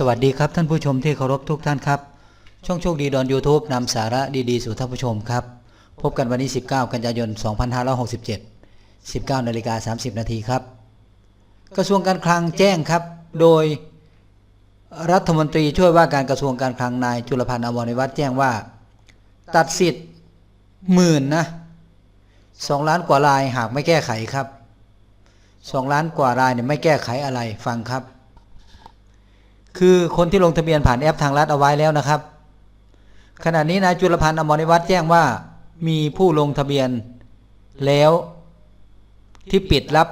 สวัสดีครับท่านผู้ชมที่เคารพทุกท่านครับ ช่องโชคดีดอน YouTube นำสาระดีๆ สู่ท่านผู้ชมครับ พบกันวันนี้ 19 กันยายน 2567 19นาฬิกา30 นาทีครับ กระทรวงการคลังแจ้งครับ โดยรัฐมนตรีช่วยว่าการกระทรวงการคลังนายจุลพันธ์อมรนิวัฒน์แจ้งว่า ตัดสิทธิ์หมื่นนะสองล้านกว่ารายหากไม่แก้ไขครับสองล้านกว่ารายเนี่ยไม่แก้ไขอะไรฟังครับ คือคนที่ลงทะเบียนผ่านแอปทางรัฐเอาไว้แล้วนะครับ ขณะนี้นายจุลพันธ์อมรนิวัฒน์แจ้งว่ามีผู้ลงทะเบียนแล้วที่ปิดรับ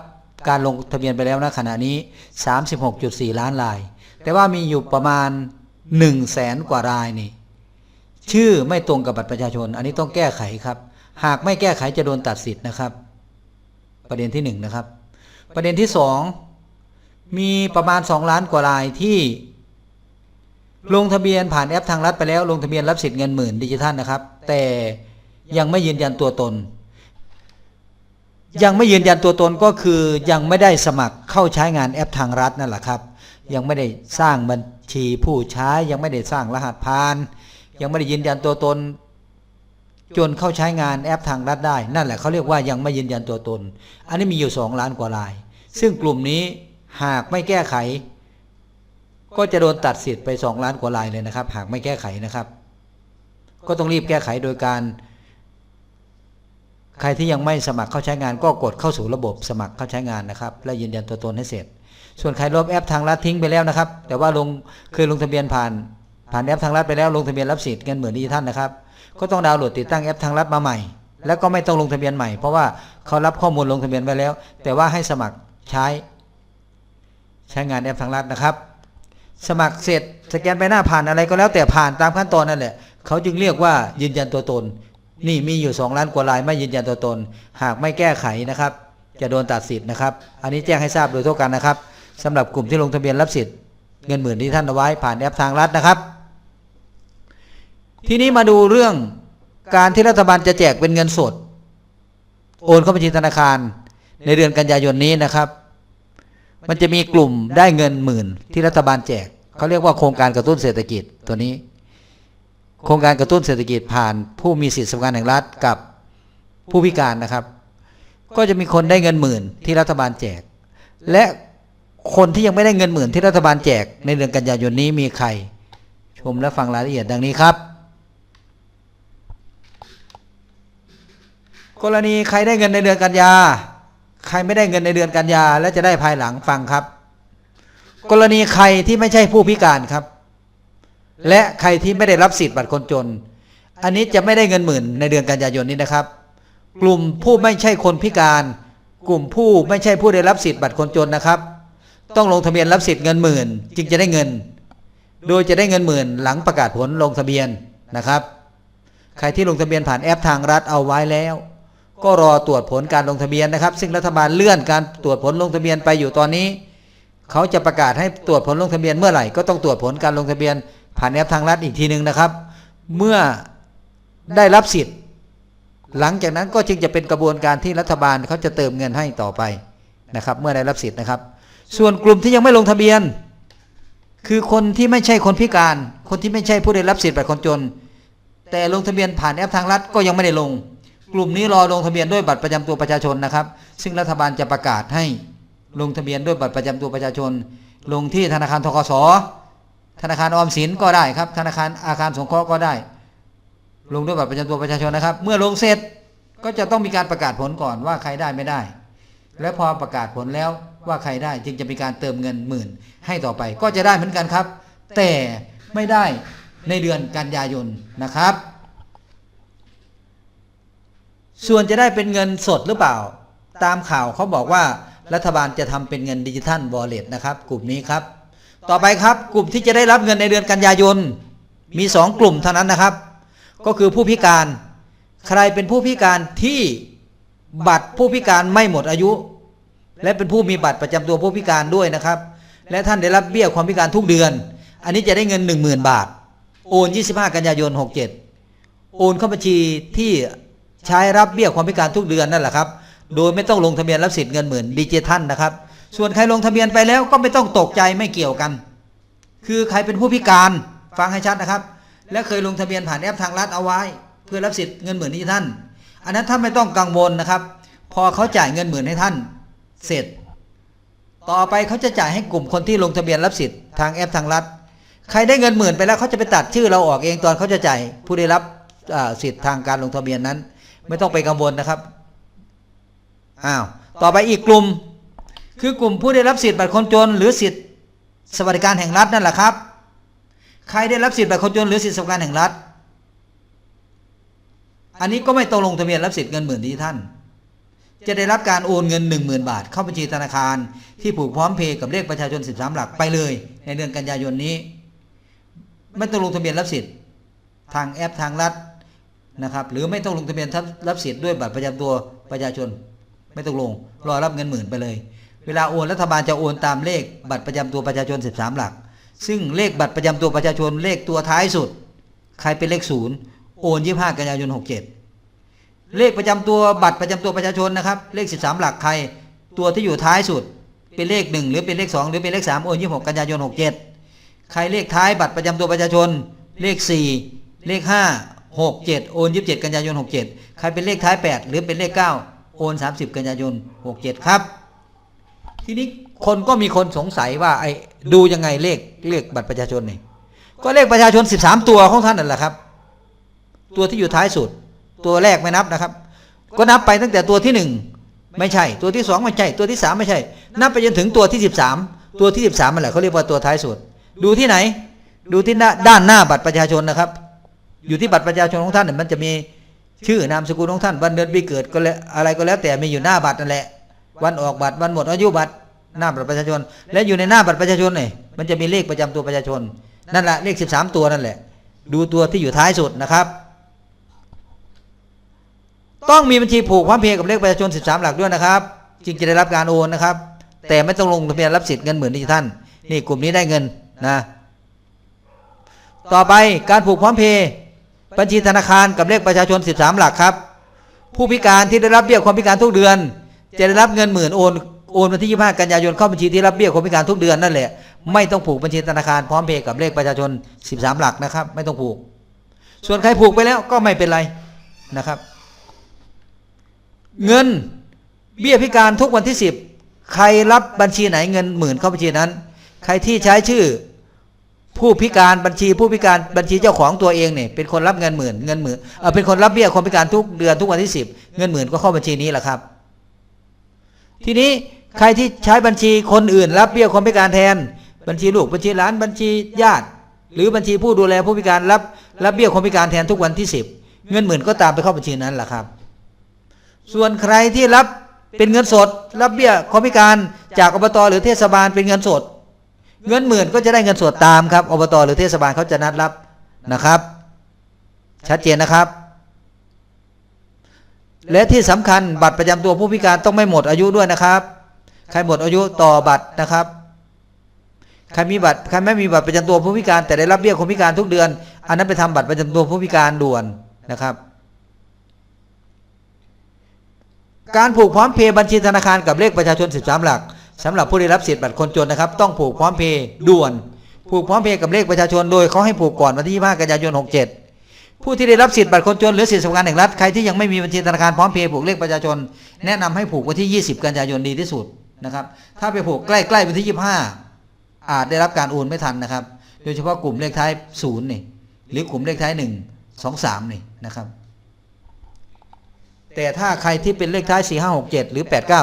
การลงทะเบียนไปแล้วนะขณะนี้ 36.4 ล้านราย แต่ว่ามีอยู่ประมาณ 1 0 0 0 0แสนกว่ารายนี่ ชื่อไม่ตรงกับบัตรประชาชน อันนี้ต้องแก้ไขครับ หากไม่แก้ไขจะโดนตัดสิทธิ์นะครับ ประเด็นที่หนึ่งนะครับ ประเด็นที่สองมีประมาณ 2 ล้านกว่ารายที่ ลงทะเบียนผ่านแอปทางรัฐไปแล้ว ลงทะเบียนรับสิทธิ์เงินหมื่นดิจิทัลนะครับ แต่ยังไม่ยืนยันตัวตน ยังไม่ยืนยันตัวตนก็คือยังไม่ได้สมัครเข้าใช้งานแอปทางรัฐนั่นแหละครับ ยังไม่ได้สร้างบัญชีผู้ใช้ยังไม่ได้สร้างรหัสผ่าน ยังไม่ได้ยืนยันตัวตน จนเข้าใช้งานแอปทางรัฐได้ นั่นแหละเขาเรียกว่ายังไม่ยืนยันตัวตน อันนี้มีอยู่ 2 ล้านกว่าราย ซึ่งกลุ่มนี้หากไม่แก้ไข ก็จะโดนตัดสิทธิ์ไป 2 ล้านกว่ารายเลยนะครับ หากไม่แก้ไขนะครับ ก็ต้องรีบแก้ไขโดยการ ใครที่ยังไม่สมัครเข้าใช้งาน ก็กดเข้าสู่ระบบสมัครเข้าใช้งานนะครับ และยืนยันตัวตนให้เสร็จ ส่วนใครลบแอปทางรัฐทิ้งไปแล้วนะครับ แต่ว่าลงเคยลงทะเบียนผ่าน ผ่านแอปทางรัฐไปแล้วลงทะเบียนรับสิทธิ์เงินหมื่นดิจิทัลนะครับ ก็ต้องดาวน์โหลดติดตั้งแอปทางรัฐมาใหม่ แล้วก็ไม่ต้องลงทะเบียนใหม่เพราะว่าเขารับข้อมูลลงทะเบียนไว้แล้ว แต่ว่าให้สมัครใช้ ใช้งานแอปทางรัฐนะครับ สมัครเสร็จสแกนใบหน้าผ่านอะไรก็แล้วแต่ผ่านตามขั้นตอนนั่นแหละเขาจึงเรียกว่ายืนยันตัวตน นี่มีอยู่ 2 ล้านกว่ารายไม่ยืนยันตัวตน หากไม่แก้ไขนะครับ จะโดนตัดสิทธิ์นะครับ อันนี้แจ้งให้ทราบโดยทั่วกันนะครับสำหรับกลุ่มที่ลงทะเบียนรับสิทธิ์เงินหมื่นที่ท่านเอาไว้ผ่านแอปทางรัฐนะครับ ทีนี้มาดูเรื่องการที่รัฐบาลจะแจกเป็นเงินสด โอนเข้าบัญชีธนาคารในเดือนกันยายนนี้นะครับ มันจะมีกลุ่มได้เงินหมื่น ที่รัฐบาลแจกเขาเรียกว่าโครงการกระตุ้นเศรษฐกิจตัวนี้ โครงการกระตุ้นเศรษฐกิจผ่านผู้มีสิทธิสำคัญแห่งรัฐกับผู้พิการนะครับ ก็จะมีคนได้เงินหมื่นที่รัฐบาลแจก และคนที่ยังไม่ได้เงินหมื่นที่รัฐบาลแจกในเดือนกันยายนนี้มีใคร ชมและฟังรายละเอียดดังนี้ครับ กรณีใครได้เงินในเดือนกันยา ใครไม่ได้เงินในเดือนกันยาและจะได้ภายหลังฟังครับ กรณีใครที่ไม่ใช่ผู้พิการครับ และใครที่ไม่ได้รับสิทธิ์บัตรคนจน อันนี้จะไม่ได้เงินหมื่นในเดือนกันยายนนี้นะครับ กลุ่มผู้ไม่ใช่คนพิการ กลุ่มผู้ไม่ใช่ผู้ได้รับสิทธิ์บัตรคนจนนะครับ ต้องลงทะเบียนรับสิทธิ์เงินหมื่น จึงจะได้เงิน โดยจะได้เงินหมื่นหลังประกาศผลลงทะเบียนนะครับ ใครที่ลงทะเบียนผ่านแอปทางรัฐเอาไว้แล้ว ก็รอตรวจผลการลงทะเบียนนะครับ ซึ่งรัฐบาลเลื่อนการตรวจผลลงทะเบียนไปอยู่ตอนนี้ เขาจะประกาศให้ตรวจผลลงทะเบียนเมื่อไหร่ก็ต้องตรวจผลการลงทะเบียน ผ่านแอปทางรัฐอีกทีหนึ่งนะครับ เมื่อได้รับสิทธิ์ หลังจากนั้นก็จึงจะเป็นกระบวนการที่รัฐบาลเขาจะเติมเงินให้ต่อไปนะครับ เมื่อได้รับสิทธิ์นะครับ ส่วนกลุ่มที่ยังไม่ลงทะเบียน คือคนที่ไม่ใช่คนพิการ คนที่ไม่ใช่ผู้ได้รับสิทธิ์บัตรคนจน แต่ลงทะเบียนผ่านแอปทางรัฐก็ยังไม่ได้ลง กลุ่มนี้รอลงทะเบียนด้วยบัตรประจำตัวประชาชนนะครับ ซึ่งรัฐบาลจะประกาศให้ลงทะเบียนด้วยบัตรประจำตัวประชาชน ลงที่ธนาคารทกสธนาคารออมสินก็ได้ครับ ธนาคารอาคารสงเคราะห์ก็ได้ ลงด้วยบัตรประจำตัวประชาชนนะครับ เมื่อลงเสร็จก็จะต้องมีการประกาศผลก่อนว่าใครได้ไม่ได้ และพอประกาศผลแล้วว่าใครได้จึงจะมีการเติมเงินหมื่นให้ต่อไป ก็จะได้เหมือนกันครับ แต่ไม่ได้ในเดือนกันยายนนะครับ ส่วนจะได้เป็นเงินสดหรือเปล่า ตามข่าวเขาบอกว่ารัฐบาลจะทำเป็นเงินดิจิทัลวอลเล็ตนะครับ กลุ่มนี้ครับ ต่อไปครับกลุ่มที่จะได้รับเงินในเดือนกันยายน มีสองกลุ่มเท่านั้นนะครับ ก็คือผู้พิการ ใครเป็นผู้พิการที่บัตรผู้พิการไม่หมดอายุ และเป็นผู้มีบัตรประจำตัวผู้พิการด้วยนะครับ และท่านได้รับเบี้ยความพิการทุกเดือน อันนี้จะได้เงิน 1 0,000 บาท โอน 25 กันยายน 67 โอนเข้าบัญชีที่ ใช้รับเบี้ยความพิการทุกเดือนนั่นแหละครับ โดยไม่ต้องลงทะเบียนรับสิทธิ์เงินหมื่นดิจิทัลนะครับ ส่วนใครลงทะเบียนไปแล้วก็ไม่ต้องตกใจไม่เกี่ยวกัน คือใครเป็นผู้พิการฟังให้ชัดนะครับ และเคยลงทะเบียนผ่านแอปทางรัฐเอาไว้ เพื่อรับสิทธิ์เงินหมื่นนี้ท่านอันนั้นท่านไม่ต้องกังวลนะครับ พอเขาจ่ายเงินหมื่นให้ท่าน เสร็จ ต่อไปเขาจะจ่ายให้กลุ่มคนที่ลงทะเบียนรับสิทธิ์ทางแอปทางรัฐ ใครได้เงินหมื่นไปแล้วเขาจะไปตัดชื่อเราออกเองตอนเขาจะจ่ายผู้ได้รับสิทธิ์ทางการลงทะเบียนนั้น ไม่ต้องไปกังวลนะครับอ้าวต่อไปอีกกลุ่ม คือกลุ่มผู้ได้รับสิทธิ์บัตรคนจน หรือสิทธิ์สวัสดิการแห่งรัฐนั่นแหละครับ ใครได้รับสิทธิ์บัตรคนจนหรือสิทธิสวัสดิการแห่งรัฐ อันนี้ก็ไม่ต้องลงทะเบียนรับสิทธิ์เงินหมื่นที่ท่าน จะได้รับการโอนเงิน 1 0,000 บาท เข้าบัญชีธนาคาร ที่ผูกพร้อมเพย์กับเลขประชาชน 13 หลักไปเลย ในเดือนกันยายนนี้ ไม่ต้องลงทะเบียนรับสิทธิ์ทางแอปทางรัฐ นะครับ หรือไม่ต้องลงทะเบียนรับสิทธิ์ด้วยบัตรประจำตัวประชาชน ไม่ต้องลงรอรับเงินหมื่นไปเลย เวลาโอนรัฐบาลจะโอนตามเลขบัตรประจำตัวประชาชน 13 หลัก ซึ่งเลขบัตรประจำตัวประชาชนเลขตัวท้ายสุด ใครเป็นเลขศูนย์โอน25กันยายน67 เลขประจำตัวบัตรประจำตัวประชาชนนะครับ เลข 13 หลักใครตัวที่อยู่ท้ายสุดเป็นเลข 1 หรือเป็นเลข 2 หรือเป็นเลข3โอน26กันยายน67 ใครเลขท้ายบัตรประจำตัวประชาชน เลข 4 เลข 5 6 7 โอน 27 กันยายน 67 ใครเป็นเลขท้าย 8 หรือเป็นเลข 9 โอน 30 กันยายน 67 ครับ ทีนี้คนก็มีคนสงสัยว่าไอ้ดูยังไงเลขเลขบัตรประชาชนนี่ก็เลขประชาชน 13 ตัวของท่านนั่นแหละครับ ตัวที่อยู่ท้ายสุด ตัวแรกไม่นับนะครับ ก็นับไปตั้งแต่ตัวที่หนึ่งไม่ใช่ ตัวที่สองไม่ใช่ ตัวที่สามไม่ใช่ นับไปจนถึงตัวที่ 13 ตัวที่ 13มันแหละเขาเรียกว่าตัวท้ายสุด ดูที่ไหน ดูที่ด้านหน้าบัตรประชาชนนะครับ อยู่ที่บัตรประชาชนของท่านเนี่ยมันจะมีชื่อนามสกุลของท่าน วันเดือนปีเกิดก็แล้วอะไรก็แล้วแต่มีอยู่หน้าบัตรนั่นแหละ วันออกบัตรวันหมดอายุบัตรหน้าบัตรประชาชน และอยู่ในหน้าบัตรประชาชนเนี่ยมันจะมีเลขประจำตัวประชาชน นั่นแหละเลข 13 ตัวนั่นแหละ ดูตัวที่อยู่ท้ายสุดนะครับ ต้องมีบัญชีผูกพร้อมเพย์กับเลขประชาชน 13 หลักด้วยนะครับ จึงจะได้รับการโอนนะครับ แต่ไม่ต้องลงทะเบียนรับสิทธิ์เงินหมื่นดิจิทัลนี่กลุ่มนี้ได้เงินนะ ต่อไปการผูกพร้อมเพย์ บัญชีธนาคารกับเลขประชาชน 13 หลักครับ ผู้พิการที่ได้รับเบี้ยความพิการทุกเดือน จะได้รับเงินหมื่นโอนโอนวันที่25กันยายนเข้าบัญชีที่รับเบี้ยคนพิการทุกเดือนนั่นแหละไม่ต้องผูกบัญชีธนาคารพร้อมเพย์กับเลขประชาชน 13 หลักนะครับ ไม่ต้องผูก ส่วนใครผูกไปแล้วก็ไม่เป็นไรนะครับ เงินเบี้ยพิการทุกวันที่ 10 ใครรับบัญชีไหนเงินหมื่นเข้าบัญชีนั้น ใครที่ใช้ชื่อ ผู้พิการบัญชีผู้พิการบัญชีเจ้าของตัวเองเนี่ยเป็นคนรับเงินหมื่นเงินหมื่นเออเป็นคนรับเบี้ยคนพิการทุกเดือนทุกวันที่10เงินหมื่นก็เข้าบัญชีนี้แหละครับ ทีนี้ใครที่ใช้บัญชีคนอื่น รับเบี้ยคนพิการแทน บัญชีลูกบัญชีหลานบัญชีญาติ หรือบัญชีผู้ดูแลผู้พิการรับรับเบี้ยคนพิการแทนทุกวันที่10เงินหมื่นก็ตามไปเข้าบัญชีนั้นแหละครับ ส่วนใครที่รับเป็นเงินสด รับเบี้ยคนพิการจากอบตหรือเทศบาลเป็นเงินสด เงินหมื่นก็จะได้เงินสวดตามครับอบตหรือเทศบาลเขาจะนัดรับนะครับ ชัดเจนนะครับ และที่สำคัญบัตรประจำตัวผู้พิการต้องไม่หมดอายุด้วยนะครับ ใครหมดอายุต่อบัตรนะครับใครมีบัตรใครไม่มีบัตรประจำตัวผู้พิการ แต่ได้รับเบี้ยคนพิการทุกเดือน อันนั้นไปทำบัตรประจำตัวผู้พิการด่วนนะครับ การผูกพร้อมเพย์บัญชีธนาคารกับเลขประชาชน 13 หลัก สำหรับผู้ได้รับสิทธิ์บัตรคนจนนะครับ ต้องผูกพร้อมเพย์ด่วน ผูกพร้อมเพย์กับเลขประชาชนโดยเขาให้ผูกก่อนวันที่25กันยายน 67 ผู้ที่ได้รับสิทธิ์บัตรคนจนหรือสิทธิสวัสดิการแห่งรัฐใครที่ยังไม่มีบัญชีธนาคารพร้อมเพย์ผูกเลขประชาชน แนะนำให้ผูกวันที่ 20 กันยายนดีที่สุดนะครับถ้าไปผูกใกล้ๆวันที่ 25 อาจได้รับการโอนไม่ทันนะครับ โดยเฉพาะกลุ่มเลขท้าย0นี่หรือกลุ่มเลขท้าย 1 2 3นี่นะครับแต่ถ้าใครที่เป็นเลขท้าย 4 5 6 7 หรือ 8 9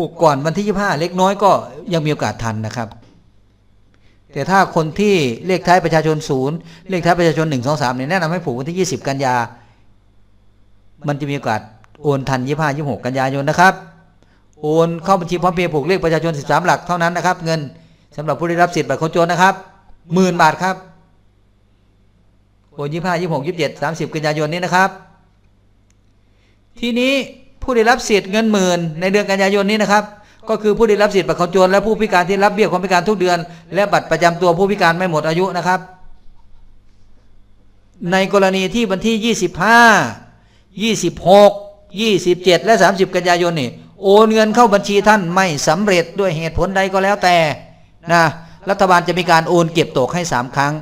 ผูกก่อนวันที่ 25 เล็กน้อยก็ยังมีโอกาสทันนะครับ แต่ถ้าคนที่เลขท้ายประชาชนศูนย์เลขท้ายประชาชน 1 2 3เนี่ยแนะนำให้ผูกวันที่ 20 กันยา มันจะมีโอกาสโอนทัน 25 26 กันยายนนะครับ โอนเข้าบัญชีพร้อมเพย์ผูกเลขประชาชน 13 หลักเท่านั้นนะครับ เงินสำหรับผู้ได้รับสิทธิ์บัตรคนจนนะครับหมื่นบาทครับโอน25 26 27 30 กันยายนนี้นะครับ ทีนี้ ผู้ได้รับสิทธิ์เงินหมื่นในเดือนกันยายนนี้นะครับ ก็คือผู้ได้รับสิทธิ์บัตรคนจนและผู้พิการที่รับเบี้ยคนพิการทุกเดือน และบัตรประจำตัวผู้พิการไม่หมดอายุนะครับ ในกรณีที่วันที่ 25 26 27 และ 30 กันยายนนี่โอนเงินเข้าบัญชีท่านไม่สำเร็จด้วยเหตุผลใดก็แล้วแต่นะรัฐบาลจะมีการโอนเก็บตกให้ 3 ครั้ง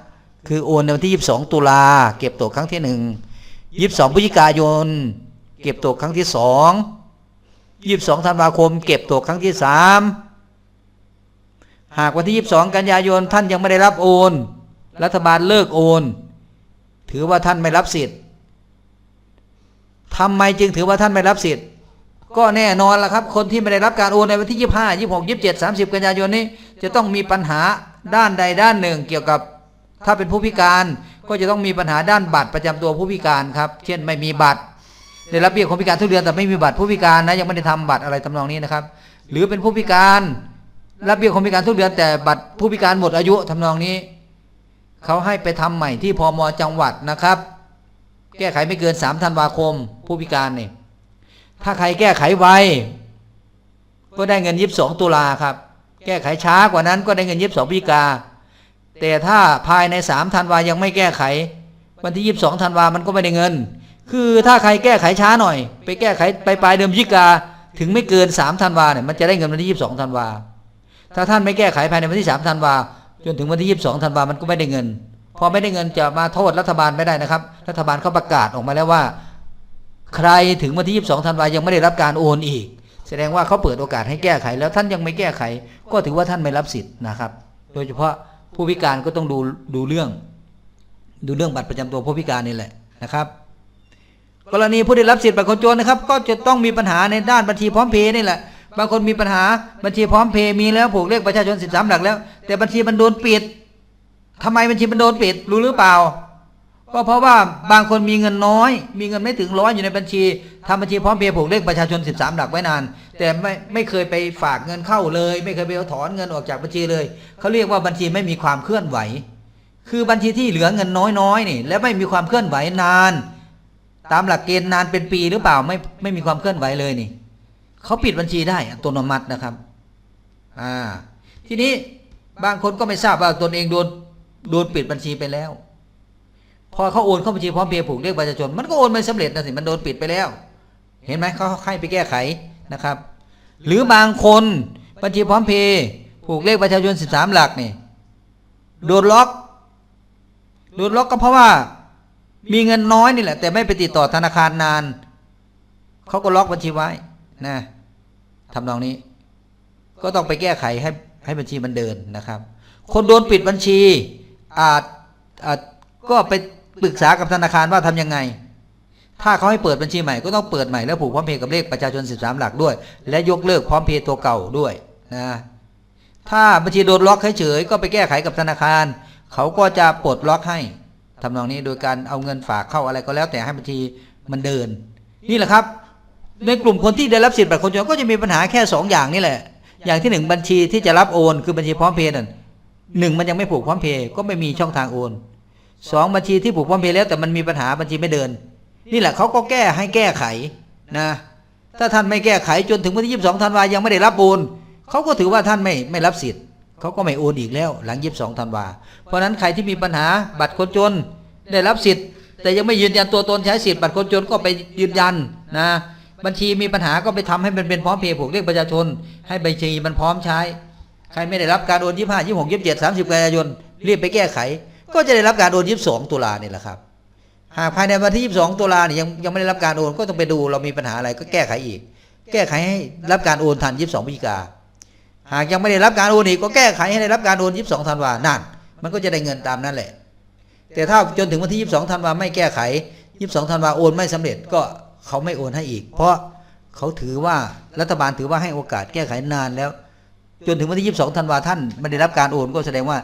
คือโอนในวันที่ 22 ตุลาเก็บตกครั้งที่ 1 22พฤศจิกายน เก็บตกครั้งที่2 22ธันวาคม เก็บตกครั้งที่3หากวันที่22กันยายนท่านยังไม่ได้รับโอน รัฐบาลเลิกโอน ถือว่าท่านไม่รับสิทธิ์ทำไมจึงถือว่าท่านไม่รับสิทธิ์ ก็แน่นอนละครับ คนที่ไม่ได้รับการโอนในวันที่25 26 27 30กันยายนนี้ จะต้องมีปัญหาด้านใดด้านหนึ่ง เกี่ยวกับ ถ้าเป็นผู้พิการก็จะต้องมีปัญหาด้านบัตรประจำตัวผู้พิการครับ เช่นไม่มีบัตร ได้รับเบี้ยคนพิการทุกเดือนแต่ไม่มีบัตรผู้พิการนะยังไม่ได้ทำบัตรอะไรทำนองนี้นะครับ หรือเป็นผู้พิการรับเบี้ยคนพิการทุกเดือนแต่บัตรผู้พิการหมดอายุทำนองนี้เขาให้ไปทำใหม่ที่พมจังหวัดนะครับ แก้ไขไม่เกิน3ธันวาคม ผู้พิการเนี่ยถ้าใครแก้ไขไวก็ได้เงินยิบสองตุลาครับ แก้ไขช้ากว่านั้นก็ได้เงินยิบสองพิกา แต่ถ้าภายในสามธันวายังไม่แก้ไข วันที่ยิบสองธันวามันก็ไม่ได้เงิน คือถ้าใครแก้ไขช้าหน่อย ไปแก้ไขไปปลายเดือนพฤศจิกาถึงไม่เกินสามธันวาเนี่ยมันจะได้เงินวันที่ยิบสองธันวาถ้าท่านไม่แก้ไขภายในวันที่สามธันวาจนถึงวันที่ยิบสองธันวามันก็ไม่ได้เงิน พอไม่ได้เงินจะมาโทษรัฐบาลไม่ได้นะครับ รัฐบาลเขาประกาศออกมาแล้วว่า ใครถึงวันที่22ธันวายังไม่ได้รับการโอนอีก แสดงว่าเขาเปิดโอกาสให้แก้ไข แล้วท่านยังไม่แก้ไข ก็ถือว่าท่านไม่รับสิทธิ์นะครับ โดยเฉพาะผู้พิการก็ต้องดูดูเรื่อง ดูเรื่องบัตรประจำตัวผู้พิการนี่แหละนะครับ กรณีผู้ได้รับสิทธิ์บัตรคนจนนะครับ ก็จะต้องมีปัญหาในด้านบัญชีพร้อมเพย์นี่แหละ บางคนมีปัญหาบัญชีพร้อมเพย์มีแล้วผูกเลขประชาชน13หลักแล้ว แต่บัญชีมันโดนปิดทำไมบัญชีมันโดนปิดรู้หรือเปล่า ก็เพราะว่าบางคนมีเงินน้อย มีเงินไม่ถึงร้อยอยู่ในบัญชีทำบัญชีพร้อมเพย์ผูกเลขประชาชน 13 หลักไว้นาน แต่ไม่ไม่เคยไปฝากเงินเข้าเลย ไม่เคยไปเอาถอนเงินออกจากบัญชีเลยเขาเรียกว่าบัญชีไม่มีความเคลื่อนไหว คือบัญชีที่เหลือเงินน้อยๆนี่ และไม่มีความเคลื่อนไหวนาน ตามหลักเกณฑ์นานเป็นปีหรือเปล่าไม่ไม่มีความเคลื่อนไหวเลยนี่เขาปิดบัญชีได้อัตโนมัตินะครับ อ่า ทีนี้บางคนก็ไม่ทราบว่าตนเองโดนโดนปิดบัญชีไปแล้ว พอเขาโอนเข้าบัญชีพร้อมเพย์ผูกเลขประชาชน มันก็โอนไม่สำเร็จนะสิมันโดนปิดไปแล้ว เห็นไหมเขาให้ไปแก้ไขนะครับ หรือบางคนบัญชีพร้อมเพย์ผูกเลขประชาชน13หลักนี่โดนล็อกโดนล็อกก็เพราะว่า มีเงินน้อยนี่แหละ แต่ไม่ไปติดต่อธนาคารนาน เขาก็ล็อกบัญชีไว้นะทำนองนี้ ก็ต้องไปแก้ไขให้ให้บัญชีมันเดินนะครับ คนโดนปิดบัญชีอาจอาจก็ไปปรึกษากับธนาคารว่าทำยังไง ถ้าเขาให้เปิดบัญชีใหม่ก็ต้องเปิดใหม่แล้วผูกพร้อมเพย์กับเลขประชาชน 13 หลักด้วย และยกเลิกพร้อมเพย์ตัวเก่าด้วยนะถ้าบัญชีโดนล็อกเฉยๆก็ไปแก้ไขกับธนาคาร เขาก็จะปลดล็อกให้ ทำนองนี้โดยการเอาเงินฝากเข้าอะไรก็แล้วแต่ให้บัญชีมันเดิน นี่แหละครับ ในกลุ่มคนที่ได้รับสิทธิ์บัตรคนจนก็จะมีปัญหาแค่สองอย่างนี่แหละ อย่างที่หนึ่งบัญชีที่จะรับโอนคือบัญชีพร้อมเพย์นั่นหนึ่งมันยังไม่ผูกพร้อมเพย์ก็ไม่มีช่องทางโอนสองบัญชีที่ผูกพร้อมเพย์แล้วแต่มันมีปัญหาบัญชีไม่เดิน นี่แหละเขาก็แก้ให้แก้ไขนะ ถ้าท่านไม่แก้ไขจนถึงวันที่ยี่สิบสองธันวายังไม่ได้รับโอนเขาก็ถือว่าท่านไม่ไม่รับสิทธิ์ เขาก็ไม่โอนอีกแล้ว หลังยี่สิบสองธันวา เพราะนั้นใครที่มีปัญหาบัตรคนจนได้รับสิทธิ์ แต่ยังไม่ยืนยันตัวตนใช้สิทธิ์บัตรคนจนก็ไปยืนยันนะบัญชีมีปัญหาก็ไปทำให้มันเป็นพร้อมเพย์ผูกเลขประชาชน ให้บัญชีมันพร้อมใช้ ใครไม่ได้รับการโอนยี่ห้ายี่หกยี่เจ็ดสามสิบกันยายนรีบไปแก้ไข ก็จะได้รับการโอนยี่สองตุลาเนี่ยแหละครับหากภายในวันที่ยี่สองตุลาเนี่ยยังยังไม่ได้รับการโอนก็ต้องไปดูเรามีปัญหาอะไรก็แก้ไขอีก แก้ไขให้รับการโอนทันยี่สองพฤศจิกา หากยังไม่ได้รับการโอนอีกก็แก้ไขให้ได้รับการโอนยี่สองธันวานั่น มันก็จะได้เงินตามนั้นแหละ แต่ถ้าจนถึงวันที่ยี่สองธันวาไม่แก้ไขยี่สองธันวาโอนไม่สำเร็จก็เขาไม่โอนให้อีก เพราะเขาถือว่ารัฐบาลถือว่าให้โอกาสแก้ไขนานแล้ว จนถึงวันที่ยี่สองธันวาท่านไม่ได้รับการโอนก็แสดงว่า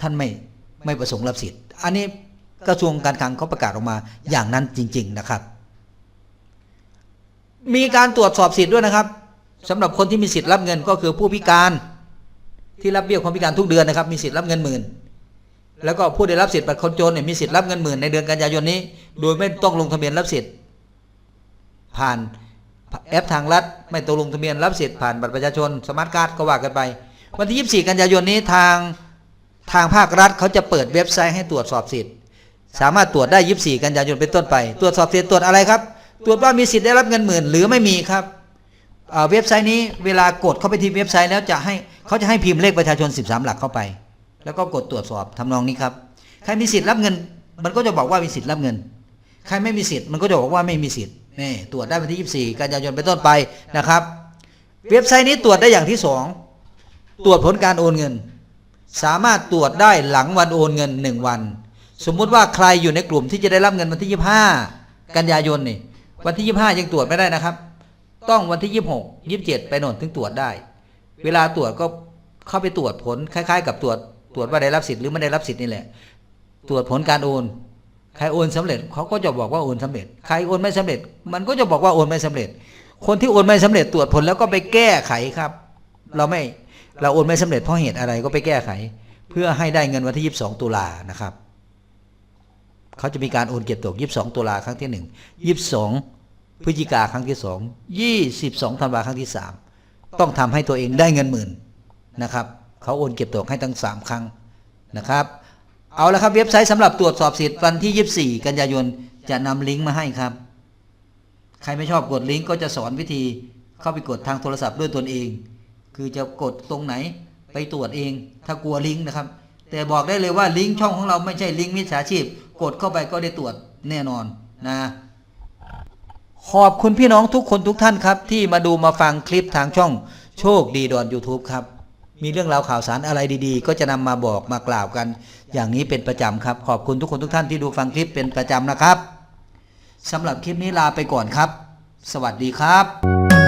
ท่านไม่ไม่ประสงค์รับสิทธิ์ อันนี้กระทรวงการคลังเขาประกาศออกมาอย่างนั้นจริง ๆนะครับ มีการตรวจสอบสิทธิ์ด้วยนะครับ สำหรับคนที่มีสิทธิ์รับเงินก็คือผู้พิการที่รับเบี้ยความพิการทุกเดือนนะครับ มีสิทธิ์รับเงินหมื่นแล้วก็ผู้ได้รับสิทธิ์บัตรคนจนเนี่ยมีสิทธิ์รับเงินหมื่นในเดือนกันยายนนี้ โดยไม่ต้องลงทะเบียนรับสิทธิ์ ผ่านแอปทางรัฐ ไม่ต้องลงทะเบียนรับสิทธิ์ผ่านบัตรประชาชนสมาร์ทการ์ดก็ว่ากันไป วันที่ 24 กันยายนนี้ทางทางภาครัฐเขาจะเปิดเว็บไซต์ให้ตรวจสอบสิทธิ์ สามารถตรวจได้ 24 กันยายนเป็นต้นไป ตรวจสอบสิทธิ์ตรวจอะไรครับ ตรวจว่ามีสิทธิ์ได้รับเงินหมื่นหรือไม่มีครับ เว็บไซต์นี้เวลากดเข้าไปที่เว็บไซต์แล้วจะให้เขาจะให้พิมพ์เลขประชาชน 13 หลักเข้าไป แล้วก็กดตรวจสอบทำนองนี้ครับใครมีสิทธิ์รับเงิน มันก็จะบอกว่ามีสิทธิ์รับเงิน ใครไม่มีสิทธิ์มันก็จะบอกว่าไม่มีสิทธิ์นี่ตรวจได้วันที่ 24 กันยายนเป็นต้นไปนะครับ เว็บไซต์นี้ตรวจได้อย่างที่สองตรวจผลการโอนเงิน สามารถตรวจได้หลังวันโอนเงิน 1 วัน สมมุติว่าใครอยู่ในกลุ่มที่จะได้รับเงินวันที่ 25 กันยายนนี่วันที่ 25 ยังตรวจไม่ได้นะครับ ต้องวันที่ 26 27 ไปโน่นถึงตรวจได้ เวลาตรวจก็เข้าไปตรวจผลคล้าย ๆ กับตรวจตรวจว่าได้รับสิทธิ์หรือไม่ได้รับสิทธิ์นี่แหละ ตรวจผลการโอน ใครโอนสำเร็จเขาก็จะบอกว่าโอนสำเร็จ ใครโอนไม่สำเร็จ มันก็จะบอกว่าโอนไม่สำเร็จ คนที่โอนไม่สำเร็จตรวจผลแล้วก็ไปแก้ไขครับ เราไม่เราโอนไม่สำเร็จเพราะเหตุอะไรก็ไปแก้ไข เพื่อให้ได้เงินวันที่ 22 ตุลานะครับเขาจะมีการโอนเก็บตก 22 ตุลาครั้งที่ 1 22 พฤศจิกาครั้งที่2 22ธันวาครั้งที่3ต้องทำให้ตัวเองได้เงินหมื่นนะครับเขาโอนเก็บตกให้ตั้ง3ครั้งนะครับ เอาละครับเว็บไซต์สำหรับตรวจสอบสิทธิ์วันที่24กันยายนจะนำลิงก์มาให้ครับ ใครไม่ชอบกดลิงก์ก็จะสอนวิธีเข้าไปกดทางโทรศัพท์ด้วยตนเอง คือจะกดตรงไหนไปตรวจเอง ถ้ากลัวลิงก์นะครับ แต่บอกได้เลยว่าลิงก์ช่องของเราไม่ใช่ลิงก์มิจฉาชีพ กดเข้าไปก็ได้ตรวจแน่นอนนะ ขอบคุณพี่น้องทุกคนทุกท่านครับ ที่มาดูมาฟังคลิปทางช่องโชคดีดอน YouTube ครับ มีเรื่องราวข่าวสารอะไรดีๆ ก็จะนำมาบอกมากล่าวกัน อย่างนี้เป็นประจำครับ ขอบคุณทุกคนทุกท่านที่ดูฟังคลิปเป็นประจำนะครับสำหรับคลิปนี้ลาไปก่อนครับ สวัสดีครับ